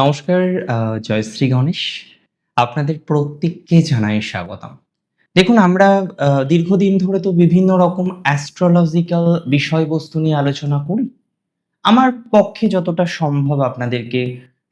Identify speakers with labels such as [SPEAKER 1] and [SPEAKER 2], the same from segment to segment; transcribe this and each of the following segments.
[SPEAKER 1] নমস্কার জয়শ্রী গণেশ। আপনাদের প্রত্যেককে জানাই স্বাগতম। দেখুন, আমরা দীর্ঘদিন ধরে তো বিভিন্ন রকম অ্যাস্ট্রোলজিক্যাল বিষয়বস্তু নিয়ে আলোচনা করি। আমার পক্ষে যতটা সম্ভব আপনাদেরকে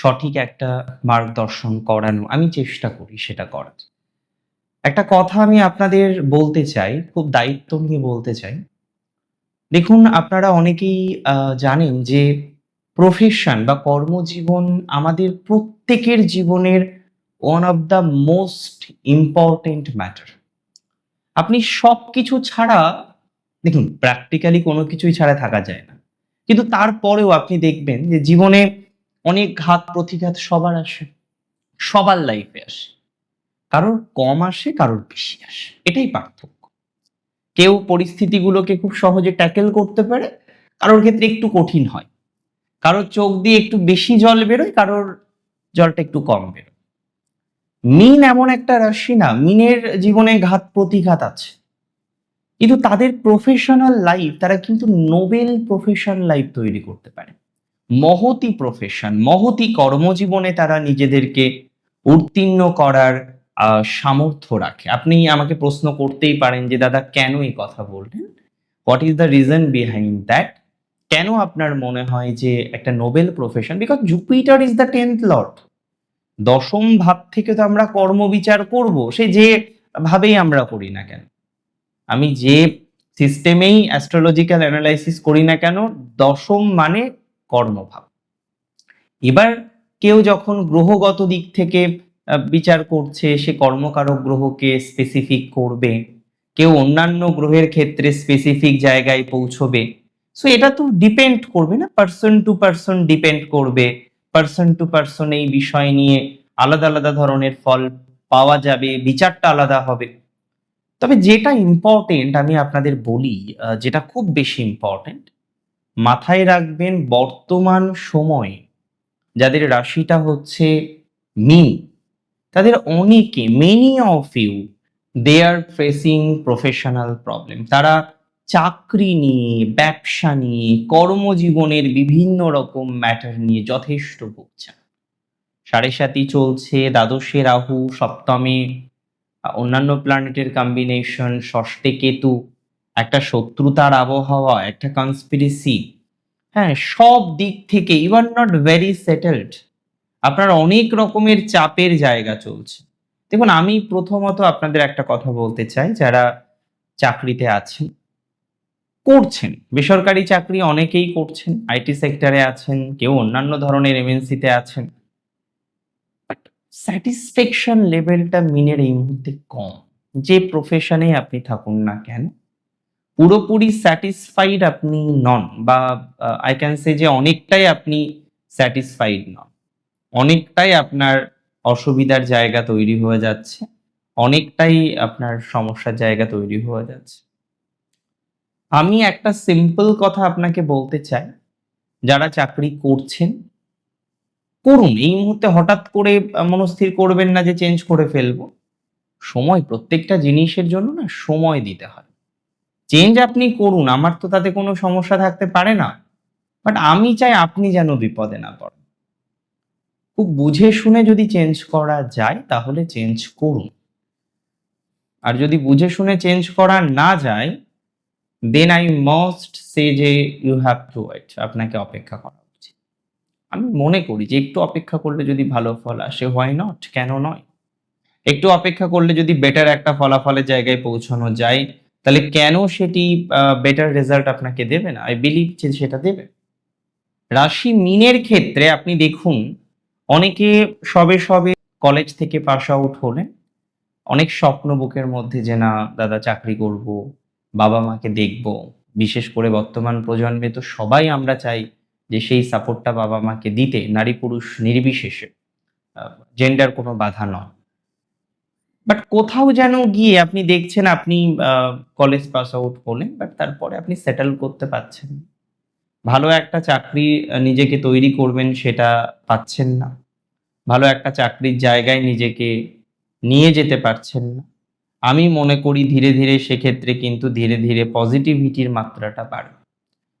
[SPEAKER 1] সঠিক একটা মার্গদর্শন করানো, আমি চেষ্টা করি সেটা করার। একটা কথা আমি আপনাদের বলতে চাই, খুব দায়িত্ব নিয়ে বলতে চাই। দেখুন, আপনারা অনেকেই জানেন যে প্রফেশন বা কর্মজীবন আমাদের প্রত্যেকের জীবনের one of the most important matter আপনি সব কিছু ছাড়া, দেখুন প্র্যাকটিক্যালি কোনো কিছুই ছাড়া থাকা যায় না। কিন্তু তারপরেও আপনি দেখবেন যে জীবনে অনেক ঘাত প্রতিঘাত সবার আসে, সবার লাইফে আসে। কারোর কম আসে, কারোর বেশি আসে। এটাই পার্থক্য। কেউ পরিস্থিতিগুলোকে খুব সহজে ট্যাকেল করতে পারে, কারোর ক্ষেত্রে একটু কঠিন হয়। কারোর চোখ দিয়ে একটু বেশি জল বেরোয়, কারোর জলটা একটু কম বেরোয়। মিন এমন একটা রাশি না, মিনের জীবনে ঘাত প্রতিঘাত আছে। কিন্তু তাদের প্রফেশনাল লাইফ তারা কিন্তু নোবেল প্রফেশন লাইফ তৈরি করতে পারে। মহতি প্রফেশন মহতি কর্মজীবনে তারা নিজেদেরকে উত্তীর্ণ করার সামর্থ্য রাখে। আপনি আমাকে প্রশ্ন করতেই পারেন যে, দাদা, কেন এই কথা বললেন? What is the reason behind that কেন আপনার মনে হয় যে একটা noble profession? Because Jupiter is the tenth lord দশম ভাব থেকে তো আমরা কর্মবিচার করব। সে যে ভাবেই আমরা করি না কেন। আমি যে সিস্টেমেই অ্যাস্ট্রোলজিক্যাল অ্যানালাইসিস করি না কেন, দশম মানে কর্মভাব। এবার কেউ যখন গ্রহগত দিক থেকে বিচার করছে, সে কর্মকারক গ্রহকে স্পেসিফিক করবে, কেউ অন্যান্য গ্রহের ক্ষেত্রে স্পেসিফিক জায়গায় পৌঁছবে সো এটা তো ডিপেন্ড করবে না পার্সন টু পার্সন ডিপেন্ড করবে। পার্সন টু পার্সন এই বিষয় নিয়ে আলাদা আলাদা ধরনের ফল পাওয়া যাবে, বিচারটা আলাদা হবে। তবে যেটা ইম্পর্টেন্ট আমি আপনাদের বলি যেটা খুব বেশি ইম্পর্টেন্ট মাথায় রাখবেন বর্তমান সময়ে যাদের রাশিটা হচ্ছে মিন তাদের অনেকে many of you they are facing professional problem তারা চাকরি নিয়ে, ব্যবসা নিয়ে, কর্মজীবনের বিভিন্ন রকম ম্যাটার নিয়ে যথেষ্ট ভুগছেন সাড়ে সাতই চলছে, দ্বাদশে রাহু, সপ্তমে অন্যান্য প্ল্যানেটের কম্বিনেশন ষষ্ঠে কেতু, একটা শত্রুতার আবহাওয়া, একটা কনস্পিরেসি হ্যাঁ সব দিক থেকে you are not very settled আপনার অনেক রকমের চাপের জায়গা চলছে। দেখুন, আমি প্রথমত আপনাদের একটা কথা বলতে চাই, যারা চাকরিতে আছেন। করছেন। বেসরকারি চাকরি অনেকেই করছেন, আইটি সেক্টরে আছেন, কেউ অন্যান্য ধরনের এমএনসিতে আছেন। বাট স্যাটিসফ্যাকশন লেভেলটা মিনের এই মুহূর্তে কম। যে প্রফেশনে আপনি থাকুন না কেন, পুরোপুরি স্যাটিসফাইড আপনি নন বা আই ক্যান সে যে অনেকটাই আপনি স্যাটিসফাইড নন। অনেকটাই আপনার অসুবিধার জায়গা তৈরি হয়ে যাচ্ছে, অনেকটাই আপনার সমস্যার জায়গা তৈরি হয়ে যাচ্ছে। আমি একটা সিম্পল কথা আপনাকে বলতে চাই। যারা চাকরি করছেন, করুন। এই মুহূর্তে হঠাৎ করে মনস্থির করবেন না যে চেঞ্জ করে ফেলব। সময় প্রত্যেকটা জিনিসের জন্য না সময় দিতে হয়। চেঞ্জ আপনি করুন। আমার তো তাতে কোনো সমস্যা থাকতে পারে না। বাট আমি চাই আপনি যেন বিপদে না পড়েন। খুব বুঝে শুনে যদি চেঞ্জ করা যায়, তাহলে চেঞ্জ করুন। আর যদি বুঝে শুনে চেঞ্জ করা না যায় দেন আই মাস্ট সে যে ইউ হ্যাভ টু ওয়েট আপনাকে অপেক্ষা করা উচিত। আমি মনে করি যে একটু অপেক্ষা করলে যদি ভালো ফল আসে হোয়াই নট কেন নয়? একটু অপেক্ষা করলে যদি বেটার একটা ফলাফলের জায়গায় পৌঁছানো যায়, তাহলে কেন সেটি বেটার রেজাল্ট আপনাকে দেবে না? আই বিলিভ যে সেটা দেবে। রাশি মিনের ক্ষেত্রে আপনি দেখুন, অনেকে সবে সবে কলেজ থেকে পাস আউট হলেন। অনেক স্বপ্ন বুকের মধ্যে যে না, দাদা, চাকরি করব বাবা মাকে দেখব। বিশেষ করে বর্তমান প্রজন্মে তো সবাই আমরা চাই যে সেই সাপোর্টটা বাবা মাকে দিতে, নারী পুরুষ নির্বিশেষে। জেন্ডার কোনো বাধা নয়। বাট কোথাও যেন গিয়ে আপনি দেখছেন, আপনি কলেজ পাস আউট হলেন বাট তারপরে আপনি সেটেল করতে পারছেন। ভালো একটা চাকরি নিজেকে তৈরি করবেন সেটা পাচ্ছেন না। ভালো একটা চাকরির জায়গায় নিজেকে নিয়ে যেতে পারছেন না। আমি মনে করি ধীরে ধীরে সেক্ষেত্রে কিন্তু ধীরে ধীরে পজিটিভিটির মাত্রাটা বাড়বে।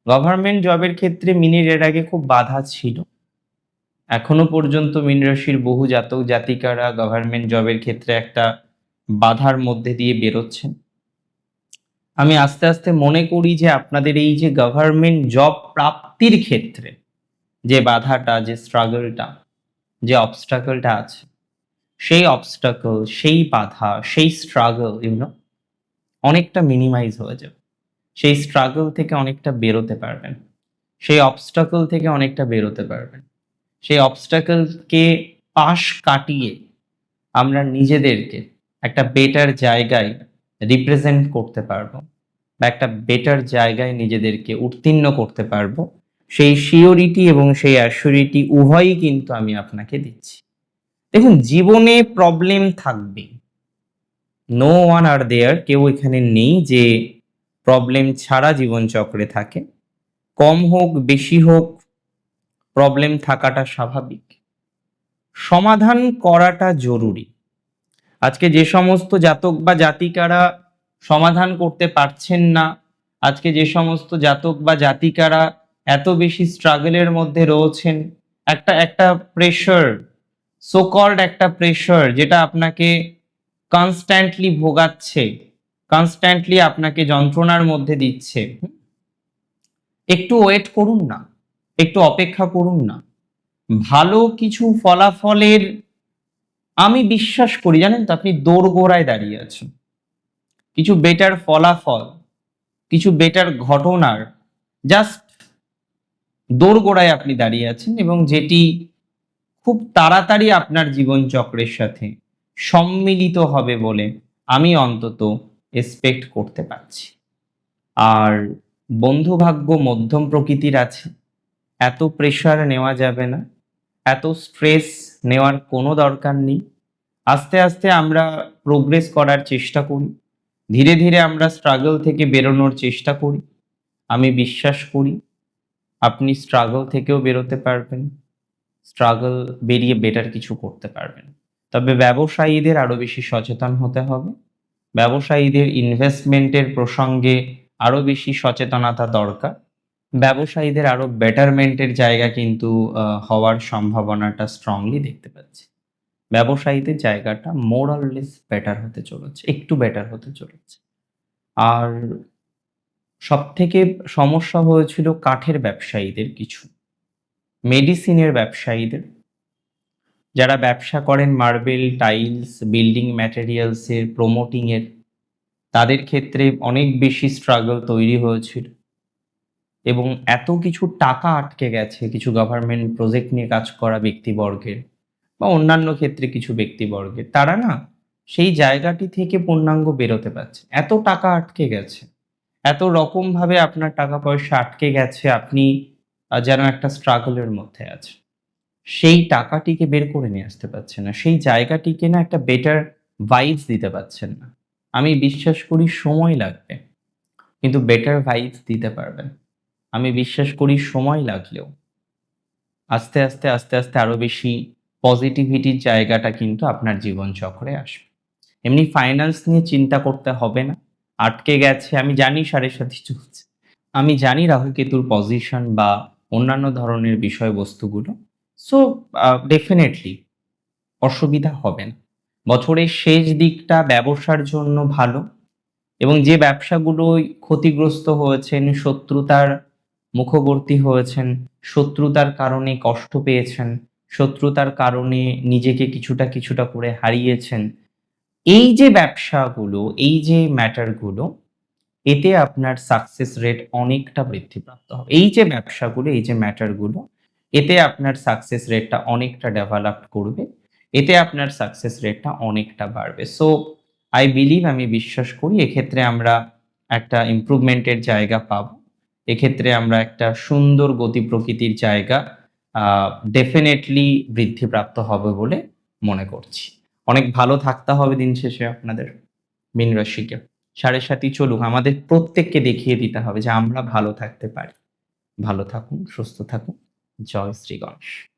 [SPEAKER 1] গভর্নমেন্ট জবের ক্ষেত্রে মিনির এর আগে খুব বাধা ছিল। এখনও পর্যন্ত মীন রাশির বহু জাতক জাতিকারা গভর্নমেন্ট জবের ক্ষেত্রে একটা বাধার মধ্যে দিয়ে বেরোচ্ছেন। আমি আস্তে আস্তে মনে করি যে আপনাদের এই যে গভর্নমেন্ট জব প্রাপ্তির ক্ষেত্রে যে বাধাটা, যে স্ট্রাগলটা যে অবস্টাকলটা আছে সেই অবস্টাকল সেই বাধা, সেই স্ট্রাগল ইউনো অনেকটা মিনিমাইজ হয়ে যাবে। সেই স্ট্রাগল থেকে অনেকটা বেরোতে পারবেন। সেই অবস্টাকল থেকে অনেকটা বেরোতে পারবেন। সেই অবস্টাকলকে পাশ কাটিয়ে আমরা নিজেদেরকে একটা বেটার জায়গায় রিপ্রেজেন্ট করতে পারব বা একটা বেটার জায়গায় নিজেদেরকে উত্তীর্ণ করতে পারব। সেই শিওরিটি এবং সেই অ্যাসিওরিটি উভয়ই কিন্তু আমি আপনাকে দিচ্ছি। দেখুন, জীবনে প্রবলেম থাকবে। নো ওয়ান আর দেয়ার কেউ এখানে নেই যে প্রবলেম ছাড়া জীবনচক্রে থাকে। কম হোক, বেশি হোক প্রবলেম থাকাটা স্বাভাবিক। সমাধান করাটা জরুরি। আজকে যে সমস্ত জাতক বা জাতিকারা সমাধান করতে পারছেন না, আজকে যে সমস্ত জাতক বা জাতিকারা এত বেশি স্ট্রাগলের মধ্যে রয়েছেন, একটা একটা প্রেশার সোকল্ড একটা প্রেশার যেটা আপনাকে কনস্ট্যান্টলি ভোগাচ্ছে কনস্ট্যান্টলি আপনাকে যন্ত্রণার মধ্যে দিচ্ছে। একটু ওয়েট করুন না, একটু অপেক্ষা করুন না। ভালো কিছু ফলাফলের আমি বিশ্বাস করি, জানেন তো আপনি দোরগোড়ায় দাঁড়িয়ে আছেন। কিছু বেটার ফলাফল, কিছু বেটার ঘটনার জাস্ট দোরগোড়ায় আপনি দাঁড়িয়ে আছেন এবং যেটি খুব তাড়াতাড়ি আপনার জীবনচক্রের সাথে সম্মিলিত হবে বলে আমি অন্তত এক্সপেক্ট করতে পারছি। আর বন্ধুভাগ্য মধ্যম প্রকৃতির আছে। এত প্রেশার নেওয়া যাবে না। এত স্ট্রেস নেওয়ার কোনো দরকার নেই। আস্তে আস্তে আমরা প্রোগ্রেস করার চেষ্টা করি। ধীরে ধীরে আমরা স্ট্রাগল থেকে বেরোনোর চেষ্টা করি। আমি বিশ্বাস করি, আপনি স্ট্রাগল থেকেও বেরোতে পারবেন। স্ট্রাগল বেরিয়ে বেটার কিছু করতে পারবেন। তবে ব্যবসায়ীদের আরও বেশি সচেতন হতে হবে। ব্যবসায়ীদের ইনভেস্টমেন্টের প্রসঙ্গে আরও বেশি সচেতনতা দরকার। ব্যবসায়ীদের আরও বেটারমেন্টের জায়গা কিন্তু হওয়ার সম্ভাবনাটা স্ট্রংলি দেখতে পাচ্ছি। ব্যবসায়ীদের জায়গাটা মোরাললেস বেটার হতে চলেছে, একটু বেটার হতে চলেছে। আর সব থেকে সমস্যা হয়েছিল কাঠের ব্যবসায়ীদের কিছু। মেডিসিনের ব্যবসায়ীদের। যারা ব্যবসা করেন মার্বেল, টাইলস, বিল্ডিং ম্যাটেরিয়ালসের, প্রমোটিংয়ের, তাদের ক্ষেত্রে অনেক বেশি স্ট্রাগল তৈরি হয়েছিল। এবং এত কিছু টাকা আটকে গেছে কিছু গভর্নমেন্ট প্রজেক্ট নিয়ে কাজ করা ব্যক্তিবর্গের বা অন্যান্য ক্ষেত্রে কিছু ব্যক্তিবর্গের, তারা না সেই জায়গাটি থেকে পূর্ণাঙ্গ বেরোতে পারছে। এত টাকা আটকে গেছে। এত রকমভাবে আপনার টাকা পয়সা আটকে গেছে, আপনি যেন একটা স্ট্রাগলের মধ্যে আছে। সেই টাকাটিকে বের করে নিয়ে আসতে পারছে না। সেই জায়গাটিকে না একটা বেটার ভাইবস দিতে পারছেন না। আমি বিশ্বাস করি সময় লাগবে, কিন্তু বেটার ভাইবস দিতে পারবেন। আমি বিশ্বাস করি সময় লাগলেও আস্তে আস্তে আস্তে আস্তে আরও বেশি পজিটিভিটির জায়গাটা কিন্তু আপনার জীবন চক্রে আসবে। এমনি ফাইন্যান্স নিয়ে চিন্তা করতে হবে না। আটকে গেছে, আমি জানি সাড়ে সাথে চলছে। আমি জানি রাহু কেতুর পজিশন বা অন্যান্য ধরনের বিষয়বস্তুগুলো। সো ডেফিনেটলি অসুবিধা হবে না। বছরের শেষ দিকটা ব্যবসার জন্য ভালো এবং যে ব্যবসাগুলো ক্ষতিগ্রস্ত হয়েছেন, শত্রুতার মুখবর্তী হয়েছেন, শত্রুতার কারণে কষ্ট পেয়েছেন, শত্রুতার কারণে নিজেকে কিছুটা কিছুটা করে হারিয়েছেন, এই যে ব্যবসাগুলো, এই যে ম্যাটারগুলো এতে আপনার সাকসেস রেট অনেকটা বৃদ্ধিপ্রাপ্ত হবে। এই যে ব্যবসাগুলো, এই যে ম্যাটারগুলো এতে আপনার সাকসেস রেটটা অনেকটা ডেভেলপ করবে, এতে আপনার সাকসেস রেটটা অনেকটা বাড়বে। সো আই বিলিভ আমি বিশ্বাস করি এক্ষেত্রে আমরা একটা ইমপ্রুভমেন্টের জায়গা পাবো। এক্ষেত্রে আমরা একটা সুন্দর গতি প্রকৃতির জায়গা ডেফিনেটলি বৃদ্ধিপ্রাপ্ত হবে বলে মনে করছি। অনেক ভালো থাকতে হবে দিন শেষে আপনাদের। মীন রাশিকে। সাড়ে সাথী চলুক, আমাদের প্রত্যেককে দেখিয়ে দিতে হবে যে আমরা ভালো থাকতে পারি। ভালো থাকুন, সুস্থ থাকুন। জয় শ্রী গণেশ।